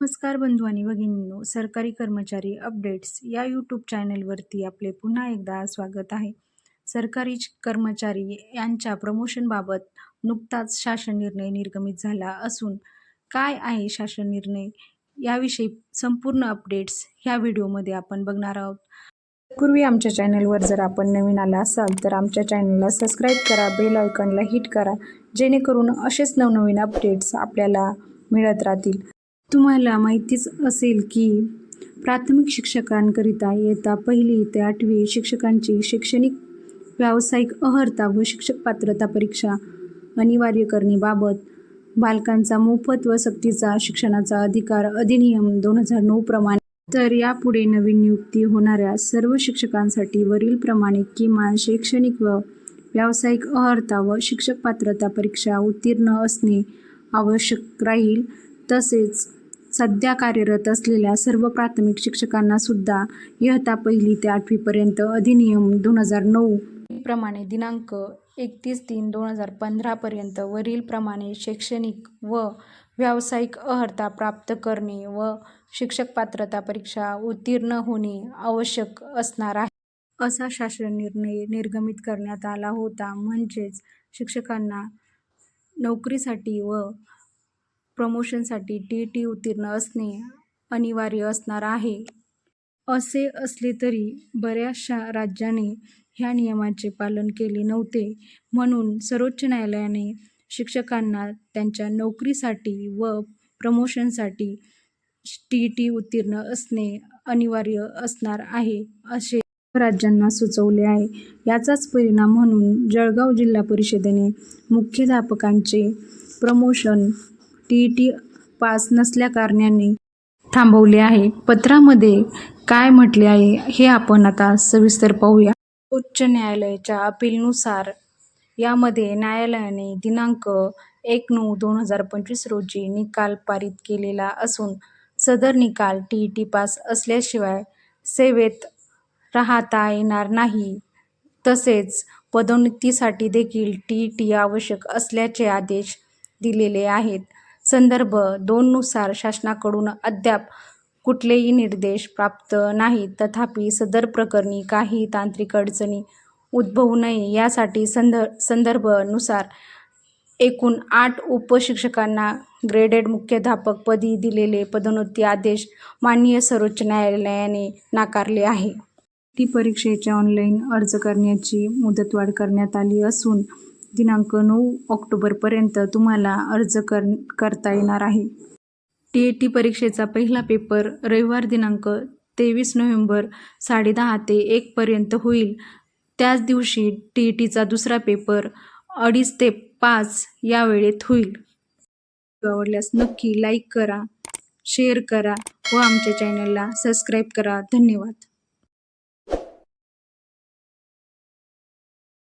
नमस्कार बंधू आणि भगिनींनो सरकारी कर्मचारी अपडेट्स या यूट्यूब चॅनलवरती आपले पुन्हा एकदा स्वागत आहे. सरकारी कर्मचारी यांच्या प्रमोशनबाबत नुकताच शासन निर्णय निर्गमित झाला असून काय आहे शासन निर्णय याविषयी संपूर्ण अपडेट्स ह्या व्हिडिओमध्ये आपण बघणार आहोत. पूर्वी आमच्या चॅनलवर जर आपण नवीन आला असाल तर आमच्या चॅनलला सबस्क्राईब करा बेल आयकॉनला हिट करा जेणेकरून असेच नवनवीन अपडेट्स आपल्याला मिळत राहतील. तुम्हाला माहितीच असेल की प्राथमिक शिक्षकांकरिता येता पहिली ते आठवी शिक्षकांची शैक्षणिक व्यावसायिक अहर्ता व शिक्षक पात्रता परीक्षा अनिवार्य करणेबाबत बालकांचा मोफत व सक्तीचा शिक्षणाचा अधिकार अधिनियम दोन हजार नऊ प्रमाणे. तर यापुढे नवीन नियुक्ती होणाऱ्या सर्व शिक्षकांसाठी वरीलप्रमाणे किमान शैक्षणिक व व्यावसायिक अहर्ता व शिक्षक पात्रता परीक्षा उत्तीर्ण असणे आवश्यक राहील. तसेच सध्या कार्यरत असलेल्या सर्व प्राथमिक शिक्षकांना सुद्धा इयत्ता पहिली ते आठवीपर्यंत अधिनियम दोन हजार नऊ प्रमाणे दिनांक एकतीस तीन दोन हजार पंधरापर्यंत वरीलप्रमाणे शैक्षणिक व व्यावसायिक अहर्ता प्राप्त करणे व शिक्षक पात्रता परीक्षा उत्तीर्ण होणे आवश्यक असणार आहे. असा शासन निर्णय निर्गमित करण्यात आला होता. म्हणजेच शिक्षकांना नोकरीसाठी व प्रमोशनसाठी टी ई टी उत्तीर्ण असणे अनिवार्य असणार आहे. असे असले तरी बऱ्याचशा राज्याने ह्या नियमाचे पालन केले नव्हते. म्हणून सर्वोच्च न्यायालयाने शिक्षकांना त्यांच्या नोकरीसाठी व प्रमोशनसाठी टी ई टी उत्तीर्ण असणे अनिवार्य असणार आहे असे राज्यांना सुचवले आहे. याचाच परिणाम म्हणून जळगाव जिल्हा परिषदेने मुख्याध्यापकांचे promotion T E T pass नसल्याकारणाने थांबवले आहे. पत्रामध्ये काय म्हटले आहे हे आपण आता सविस्तर पाहूया. उच्च न्यायालयाच्या अपीलनुसार यामध्ये न्यायालयाने दिनांक एक नऊ दोन हजार पंचवीस रोजी निकाल पारित केलेला असून सदर निकाल टी ई टी पास असल्याशिवाय सेवेत राहता येणार नाही. तसेच पदोन्नतीसाठी देखील टी ई टी आवश्यक असल्याचे आदेश दिलेले आहेत. संदर्भ दोननुसार शासनाकडून अद्याप कुठलेही निर्देश प्राप्त नाहीत. तथापि सदर प्रकरणी काही तांत्रिक अडचणी उद्भवू नये यासाठी संद संदर्भानुसार एकूण आठ उपशिक्षकांना ग्रेडेड मुख्याध्यापकपदी दिलेले पदोन्नती आदेश माननीय सर्वोच्च न्यायालयाने नाकारले आहे. टी परीक्षेच्या ऑनलाईन अर्ज करण्याची मुदतवाढ करण्यात आली असून दिनांक नऊ ऑक्टोबरपर्यंत तुम्हाला अर्ज कर करता येणार आहे. टी ए टी परीक्षेचा पहिला पेपर रविवार दिनांक तेवीस नोव्हेंबर साडेदहा ते एकपर्यंत होईल. त्याच दिवशी टी ई टीचा दुसरा पेपर अडीच ते पाच या वेळेत होईल. आवडल्यास नक्की लाईक करा शेअर करा व आमच्या चॅनलला सबस्क्राईब करा. धन्यवाद.